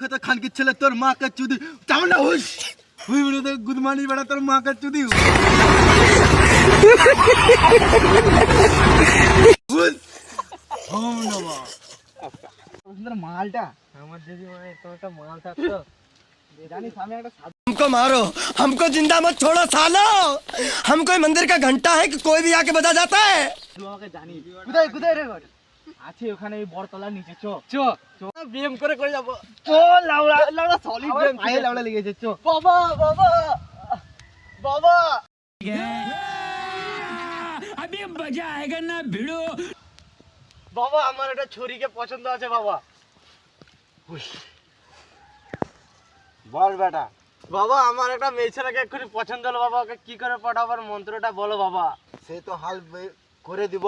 কত খানকির ছেলে তোর মাকে চুদি যাও না হুস হুই বলে তো গুদমানি বেড়া তোর মাকে চুদি হুস হোম নবা সুন্দর মালটা আমার যদি মানে তো একটা মাল থাকতো জানিস আমি একটা সাধু हमको मारो हमको जिंदा मत छोड़ो सालो हम कोई मंदिर का घंटा है कि कोई भी आके बजा जाता है আছে ওখানে ওই বড়তলার নিচে চো। চো। বিএম করে করে যাব। চো লাউড়া লাউড়া সলিড পায়ে লাউড়া লেগেছে চো। বাবা বাবা বাবা। বাবা আমার একটা ছুরিকে পছন্দ আছে বাবা। বল বেটা। বাবা আমার একটা মেয়ে ছেলেকে এক্ষুনি পছন্দ হলো বাবা ওকে কি করে পাঠাবার মন্ত্রটা বলো বাবা। সে তো হাল করে দিব।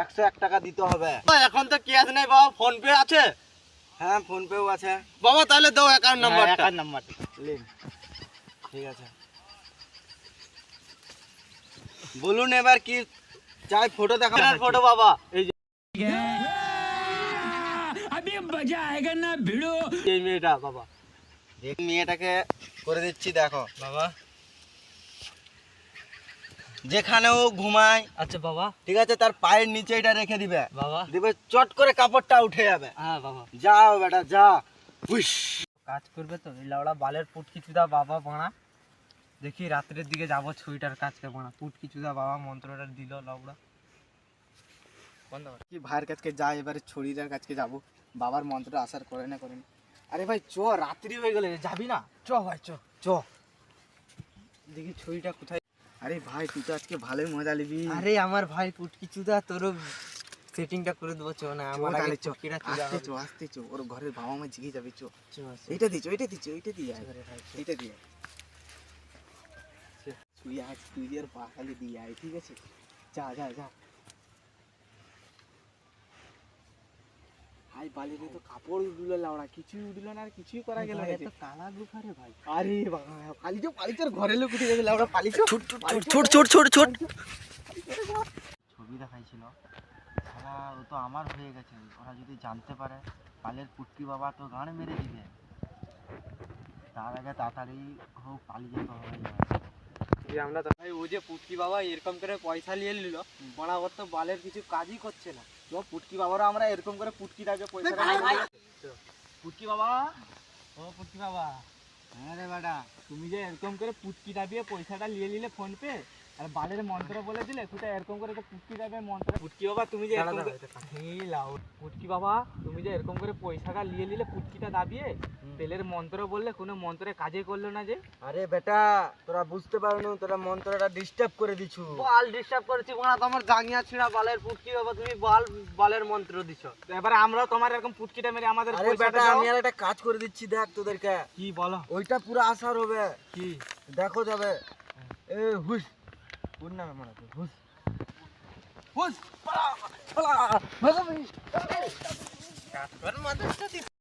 একশো এক টাকা দিতে হবে। এখন তো ক্যাশ নেই বাবা ফোন পে আছে? হ্যাঁ ফোন পেও আছে। বাবা তাহলে দাও অ্যাকাউন্ট নাম্বারটা অ্যাকাউন্ট নাম্বার লিন। ঠিক আছে। বলুন এবার কি চাই ফটো দেখা ফটো বাবা। এই যে এই মেয়েটা বাবা। মেয়েটাকে করে দিচ্ছি দেখো বাবা। যেখানে ও ঘুমায়। আচ্ছা বাবা। ঠিক আছে তার পায়ের নিচে এটা রেখে দিবে। বাবা। দিবে চট করে কাপড়টা উঠে যাবে। হ্যাঁ বাবা। যাও বেটা যা। উইশ কাজ করবে তো এই লাউড়া বালের পুট কিছুদা বাবা বাড়া। দেখি রাত্রের দিকে যাব ছুরিটার কাজকে বাড়া। পুট কিছুদা বাবা মন্ত্রটা দিল লাউড়া। বন্ধ কি ভাইয়ের কাছকে যাই এবারে ছড়িটার কাছকে যাব। বাবার মন্ত্রটা আসার করে না করেন আরে ভাই চ রাত্রি হয়ে গেলে যাবি না? চ ভাই চ। চ। দেখি ছুরিটা কোথায় আরে ভাই তুই তো আজকে ভালোই মজা নিবি আরে আমার ভাই পুটকি চুদা তোর সেটিংটা করে দেবো চো না চ আমার আগে চকিটা তুলে আসতে চো আসতে চো ওর ঘরের বাবা মা জিগে যাবে চ চো। এইটা দিচ্ছ এইটা দিচ্ছ এইটা দিয়ে ভাই, চো। এইটা দিয়ে আয়। তুই আজ তুই আর পাখালি দিয়ে আয় ঠিক আছে যা যা যা ভাই বালিতে তো কাপড় উঠল লাউড়া কিছুই উঠল না আর কিছুই করা গেল না তো কালা গুফা রে ভাই। আরে বাবা পালিচো পালিচোর ঘরে লোক উঠে গেছে লাউড়া পালিচো ছুট ছোট ছোট ছোট ছোট ছবি দেখাইছিল। সারা ও তো আমার হয়ে গেছে। ওরা যদি জানতে পারে পালের পুটকি বাবা তো গান মেরে দিবে। তার আগে তাড়াতাড়ি হোক পালিয়ে যেতে হবে। যে আমরা তো ভাই ও যে পুটকি বাবা এরকম করে পয়সা নিয়ে নিল বরাবর তো বালের কিছু কাজই করছে না। তো পুটকি বাবারও আমরা এরকম করে পুটকি দাগে পয়সা পুটকি বাবা ও পুটকি বাবা। হ্যাঁ রে বেটা তুমি যে এরকম করে পুটকি দাবিয়ে পয়সাটা নিয়ে নিলে ফোন পে আর বালের মন্ত্র বলে দিলে তুই এরকম করে পুটকি দাবে মন্ত্র। পুটকি বাবা তুমি যে এরকম পুটকি বাবা তুমি যে এরকম করে পয়সাটা নিয়ে নিলে পুটকিটা দাবিয়ে তেলের মন্ত্র বললে কোনো মন্ত্রে কাজে করল না যে। আরে বেটা তোরা বুঝতে পারনু তোরা মন্ত্রটা ডিস্টার্ব করে দিছু। বাল ডিস্টার্ব করেছি মানা তোমার জাঙ্গিয়া ছিঁড়া বালের পুটকি বাবা তুমি বাল বালের মন্ত্র দিছো। এবারে আমরা তোমার এরকম পুটকিটা মেরে আমাদের আরে বেটা আমি আর একটা কাজ করে দিচ্ছি দেখ তোদেরকে। কি বলো? ওইটা পুরো আসার হবে। কি? দেখো যাবে। এ પૂરના મેં મળે ભૂસ ભૂસ પલા. પલા. ભલા ભાઈ ઘરમાં તો નથી.